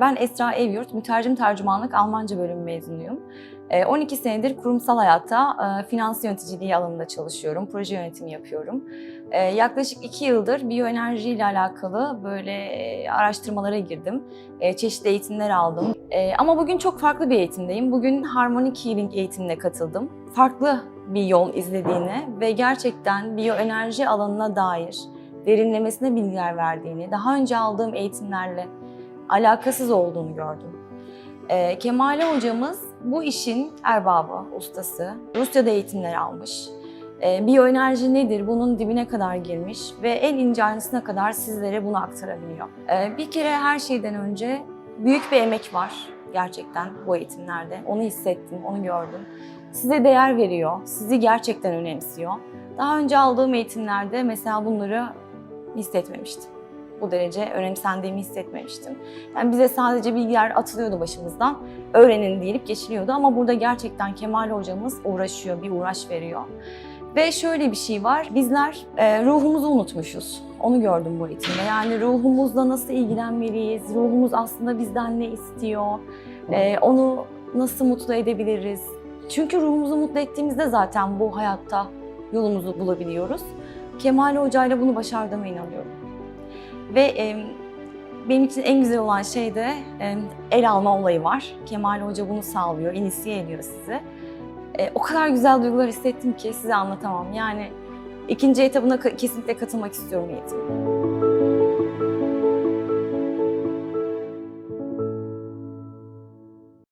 Ben Esra Evyurt, mütercim tercümanlık Almanca bölümü mezunuyum. Ee, 12 senedir kurumsal hayatta e, finans yöneticiliği alanında çalışıyorum, proje yönetimi yapıyorum. Ee, Yaklaşık 2 yıldır biyoenerji ile alakalı böyle e, araştırmalara girdim. E, Çeşitli eğitimler aldım. E, Ama bugün çok farklı bir eğitimdeyim. Bugün Harmonic Healing eğitimine katıldım. Farklı bir yol izlediğini ve gerçekten biyoenerji alanına dair derinlemesine bilgiler verdiğini, daha önce aldığım eğitimlerle alakasız olduğunu gördüm. Ee, Kemale hocamız bu işin erbabı, ustası. Rusya'da eğitimler almış. Ee, biyoenerji nedir bunun dibine kadar girmiş ve en ince ayrıntısına kadar sizlere bunu aktarabiliyor. Ee, bir kere her şeyden önce büyük bir emek var gerçekten bu eğitimlerde. Onu hissettim, onu gördüm. Size değer veriyor, sizi gerçekten önemsiyor. Daha önce aldığım eğitimlerde mesela bunları hissetmemiştim bu derece önemsendiğimi hissetmemiştim. Yani bize sadece bilgiler atılıyordu başımızdan, öğrenin deyip geçiliyordu ama burada gerçekten Kemal hocamız uğraşıyor, bir uğraş veriyor. Ve şöyle bir şey var, bizler e, ruhumuzu unutmuşuz. Onu gördüm bu eğitimde. Yani ruhumuzla nasıl ilgilenmeliyiz, ruhumuz aslında bizden ne istiyor, e, onu nasıl mutlu edebiliriz. Çünkü ruhumuzu mutlu ettiğimizde zaten bu hayatta yolumuzu bulabiliyoruz. Kemal Hoca ile bunu başardığıma inanıyorum. Ve e, benim için en güzel olan şey de e, el alma olayı var. Kemal Hoca bunu sağlıyor, inisiye ediyor sizi. E, o kadar güzel duygular hissettim ki size anlatamam. Yani ikinci etabına kesinlikle katılmak istiyorum eğitim.